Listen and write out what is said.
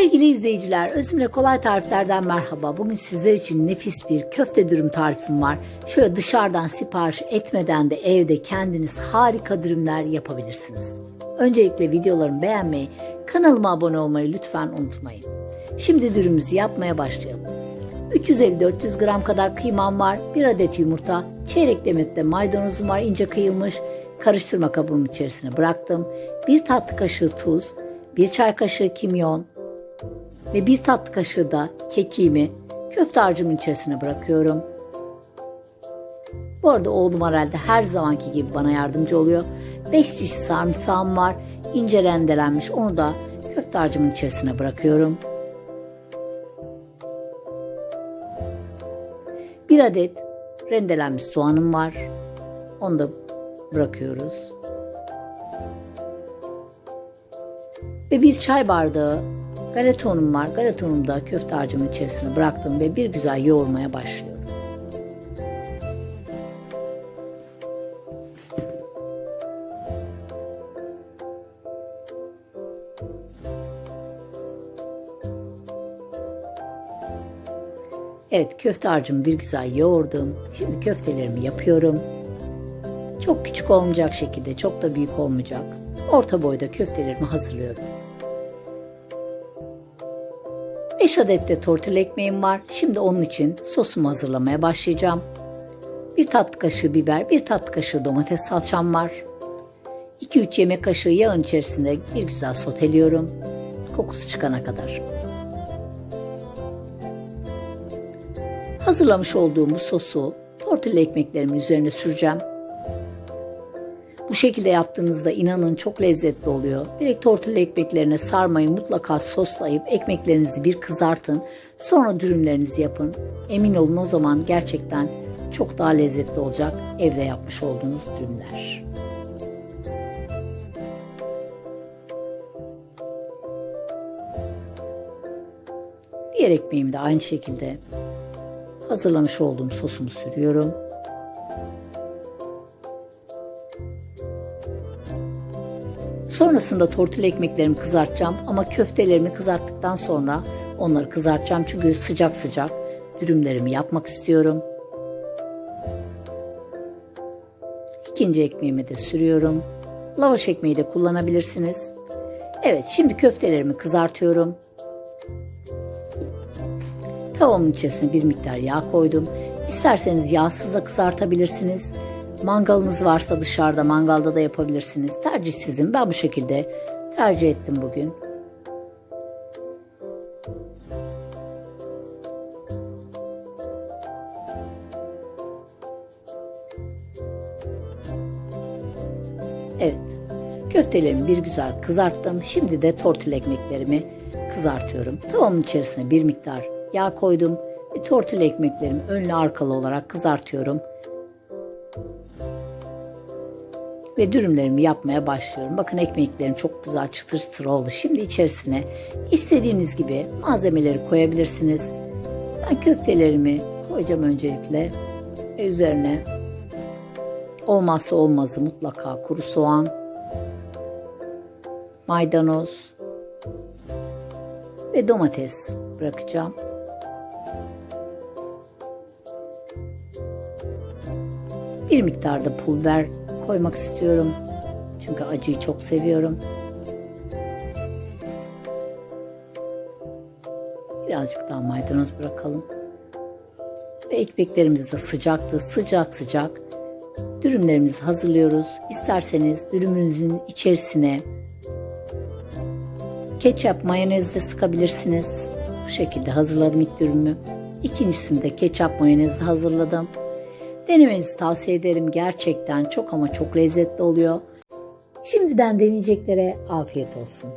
Sevgili izleyiciler, Özümle Kolay Tariflerden merhaba. Bugün sizler için nefis bir köfte dürüm tarifim var. Şöyle dışarıdan sipariş etmeden de evde kendiniz harika dürümler yapabilirsiniz. Öncelikle videolarımı beğenmeyi, kanalıma abone olmayı lütfen unutmayın. Şimdi dürümümüzü yapmaya başlayalım. 350-400 gram kadar kıymam var, 1 adet yumurta, çeyrek demette maydanozum var ince kıyılmış, karıştırma kabımın içerisine bıraktım. 1 tatlı kaşığı tuz, 1 çay kaşığı kimyon, ve bir tatlı kaşığı da kekiğimi köfte harcımın içerisine bırakıyorum. Bu arada oğlum herhalde her zamanki gibi bana yardımcı oluyor. 5 diş sarımsağım var. ince rendelenmiş. Onu da köfte harcımın içerisine bırakıyorum. Bir adet rendelenmiş soğanım var. Onu da bırakıyoruz. Ve bir çay bardağı Galeta unum var. Galeta unumu da köfte harcımın içerisine bıraktım ve bir güzel yoğurmaya başlıyorum. Evet köfte harcımı bir güzel yoğurdum. Şimdi köftelerimi yapıyorum. Çok küçük olmayacak şekilde, çok da büyük olmayacak. Orta boyda köftelerimi hazırlıyorum. 5 adet de tortilla ekmeğim var. Şimdi onun için sosumu hazırlamaya başlayacağım. Bir tatlı kaşığı biber, bir tatlı kaşığı domates salçam var. 2-3 yemek kaşığı yağın içerisinde bir güzel soteliyorum. Kokusu çıkana kadar. Hazırlamış olduğum bu sosu tortilla ekmeklerimin üzerine süreceğim. Bu şekilde yaptığınızda inanın çok lezzetli oluyor. Direkt tortilla ekmeklerine sarmayı mutlaka soslayıp ekmeklerinizi bir kızartın. Sonra dürümlerinizi yapın. Emin olun o zaman gerçekten çok daha lezzetli olacak evde yapmış olduğunuz dürümler. Diğer ekmeğimi de aynı şekilde hazırlamış olduğum sosumu sürüyorum. Sonrasında tortilla ekmeklerimi kızartacağım ama köftelerimi kızarttıktan sonra onları kızartacağım çünkü sıcak sıcak dürümlerimi yapmak istiyorum. İkinci ekmeğimi de sürüyorum. Lavaş ekmeği de kullanabilirsiniz. Evet şimdi köftelerimi kızartıyorum. Tavamın içerisine bir miktar yağ koydum. İsterseniz yağsız da kızartabilirsiniz. Mangalınız varsa dışarıda mangalda da yapabilirsiniz. Tercih sizin. Ben bu şekilde tercih ettim bugün. Evet. Köftelerimi bir güzel kızarttım. Şimdi de tortilla ekmeklerimi kızartıyorum. Tavamın içerisine bir miktar yağ koydum ve tortilla ekmeklerimi önlü arkalı olarak kızartıyorum ve dürümlerimi yapmaya başlıyorum. Bakın ekmeklerim çok güzel çıtır çıtır oldu. Şimdi içerisine istediğiniz gibi malzemeleri koyabilirsiniz. Ben köftelerimi koyacağım öncelikle. Üzerine olmazsa olmazı mutlaka kuru soğan, maydanoz ve domates bırakacağım. Bir miktar da pul biber koymak istiyorum. Çünkü acıyı çok seviyorum. Birazcık daha maydanoz bırakalım. Ve ekmeklerimiz de sıcaktı. Sıcak sıcak dürümlerimizi hazırlıyoruz. İsterseniz dürümünüzün içerisine ketçap, mayonez de sıkabilirsiniz. Bu şekilde hazırladım ilk dürümü. İkincisinde ketçap, mayonez hazırladım. Denemenizi tavsiye ederim. Gerçekten çok ama çok lezzetli oluyor. Şimdiden deneyeceklere afiyet olsun.